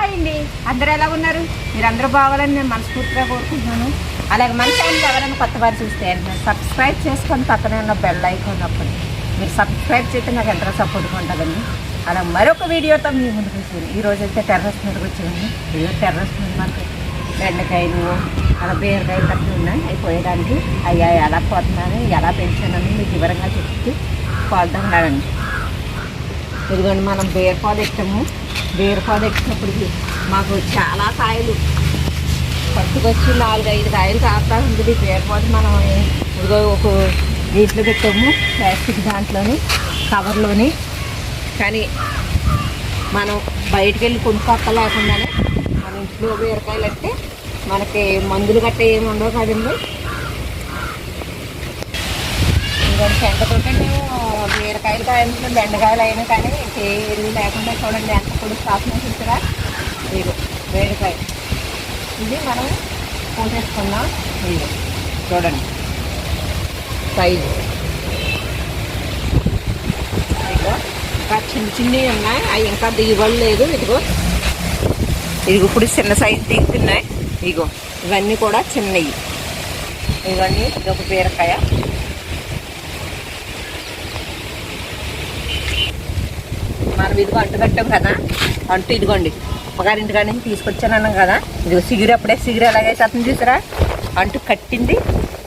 Hi అండి అందరూ ఎలా ఉన్నారు? మీరు అందరూ బాగాలని నేను మనస్ఫూర్తిగా కోరుకుంటున్నాను. అలాగే మన ఛానల్ ఎవరైనా కొత్త వారు చూస్తే సబ్స్క్రైబ్ చేసుకొని పక్కనే ఉన్న బెల్ ఐకాన్ అప్పుడు మీరు సబ్స్క్రైబ్ చేస్తే నాకు ఎంతగా సపోర్ట్గా ఉంటుందండి. అలా మరొక వీడియోతో మీ ముందుకు వచ్చాను ఈ రోజు అయితే టెర్రస్ మీదకి వచ్చాను ఏదో టెర్రస్ మీద మనకి బెండకాయలు అలా బీరకాయలు కట్టి ఉన్నాయి. అవి పోయడానికి అయ్యా ఎలా పోతున్నాను ఎలా పెంచానని మీకు వివరంగా చెప్తూ పోద్దాం ఇదిగోండి మనం బీరపాలు ఇష్టము బీరపాద ఎక్కినప్పటికి మాకు చాలా కాయలు. పట్టుకొచ్చి నాలుగు ఐదు కాయలు కాస్తా ఉంటుంది బీరపాద మనం ఇదిగో ఒక నీటిలో పెట్టాము ప్లాస్టిక్ దాంట్లోని కవర్లోని. కానీ మనం బయటికి వెళ్ళి కొనుక్కొక్క లేకుండానే మన ఇంట్లో బీరకాయలు అంటే మనకి మందులు గట్ట ఏమి ఉండవు కదండి. ఇంకొక చెంటతోటే మేము బీరకాయలు కాయలు బెండకాయలు అయినా కానీ ఏ ఎరువు లేకుండా చూడండి ఎంత ఇప్పుడు కాసిన చూసారా? ఇదిగో వేడికాయ ఇది మనం పోసేసుకున్నాం ఇది చూడండి. సైజు. ఇదిగో ఇంకా చిన్న చిన్నవి ఉన్నాయి. అవి ఇంకా దిగబడలేదు. ఇదిగో. ఇదిగో ఇప్పుడు చిన్న సైజు దిగుతున్నాయి ఇదిగో ఇవన్నీ కూడా చిన్నవి. ఇవన్నీ ఇది ఒక బీరకాయ. మనం ఇదిగో అంటు కట్టాం కదా. అంటు ఇదిగోండి అమ్మగారింటి కాడి నుంచి తీసుకొచ్చాను అన్నాం కదా. ఇదిగో సిగిరి అప్పుడే సిగిరి ఎలాగైతే చూసారా? అంటు కట్టింది.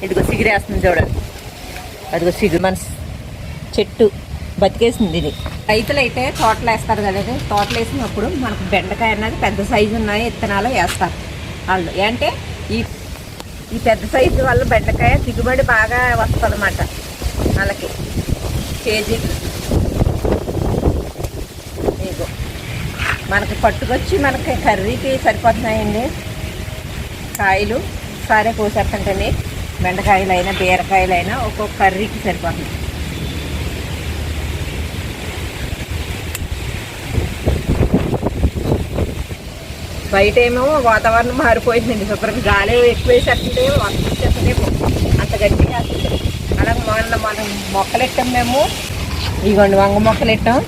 ఇదిగో సిగిరి వేస్తుంది చూడండి. అదిగో సిగిరి మన చెట్టు బతికేసింది ఇది. రైతులు అయితే తోటలు వేస్తారు కదా తోటలు వేసినప్పుడు మనకు బెండకాయ అన్నది పెద్ద సైజు ఉన్నాయి విత్తనాలు వేస్తారు వాళ్ళు. అంటే ఈ ఈ పెద్ద సైజు వల్ల బెండకాయ దిగుబడి బాగా వస్తుంది అన్నమాట వాళ్ళకి. కేజీకి ఇగో మనకి పట్టుకొచ్చి మనకి కర్రీకి సరిపోతున్నాయండి. కాయలు సారే అయినా బెండకాయలైనా బీరకాయలైనా ఒక్కొక్క కర్రీకి సరిపోతుంది. బయట ఏమో వాతావరణం మారిపోయిందండి. శుభ్రం గాలి ఎక్కువ వేసేస్తుంటే వర్షం వచ్చేస్తుందేమో అంత గట్టిగా వేస్తుంది అలాగే మొన్న మనం మొక్కలు ఇట్టాం మేము? ఇగోండి వంగ మొక్కలు ఇట్టాం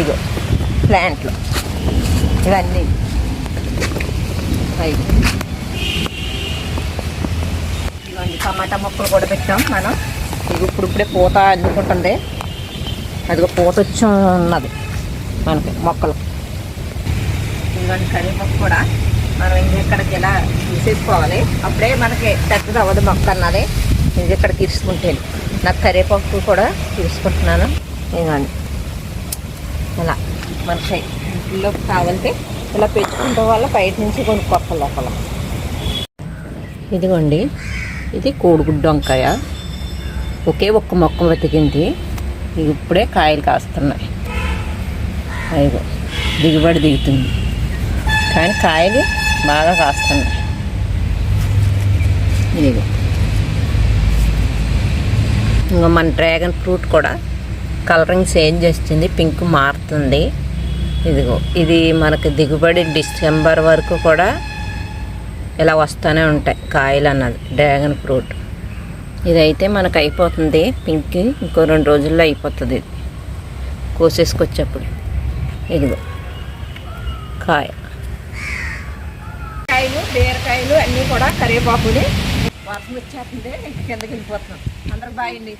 ఇగో. ప్లాంట్లు. ఇవన్నీ. ఇగో. ఇవన్నీ టమాటా మొక్కలు కూడా పెట్టాం మనం. ఇది ఇప్పుడు ఇప్పుడే పూత అందుకుంటుంది అదిగో పూత వచ్చి ఉన్నది మనకి మొక్కలు. ఇదిగోండి కరివేపాకు కూడా మనం ఇంక ఇక్కడికి ఇలా తీసేసుకోవాలి. అప్పుడే మనకి పెద్దది అవ్వదు మొక్క అన్నది. ఇది ఇక్కడ తీసుకుంటే నాకు కరివేపాకు కూడా తీసుకుంటున్నాను. ఇదిగోండి. ఇలా. మనకి ఇంట్లో కావాలంటే ఇలా పెంచుకుంటే వల్ల బయట నుంచి కొనుక్కోవాలి లోపల. ఇదిగోండి ఇది కోడిగుడ్డు వంకాయ. ఒకే ఒక్క మొక్క బతికింది ఇది ఇప్పుడే కాయలు కాస్తున్నాయి. అయ్యో దిగుబడి దిగుతుంది. కానీ కాయలు బాగా కాస్తున్నాయి. ఇదిగో. ఇంకా మన డ్రాగన్ ఫ్రూట్ కూడా కలరింగ్ చేంజ్ చేస్తుంది పింక్ మారుతుంది. ఇదిగో ఇది మనకి దిగుబడి డిసెంబర్ వరకు కూడా ఇలా వస్తూనే ఉంటాయి కాయలు అన్నది డ్రాగన్ ఫ్రూట్. ఇదైతే మనకు అయిపోతుంది పింక్ ఇంకో రెండు రోజుల్లో అయిపోతుంది ఇది. కోసేసుకొచ్చేప్పుడు. ఇదిగో కాయ. కాయలు బీరకాయలు అన్నీ కూడా కరివేపాకుని వర్షం వచ్చేస్తుంది. కిందకి వెళ్ళిపోతున్నాం. అందరూ బాగుంది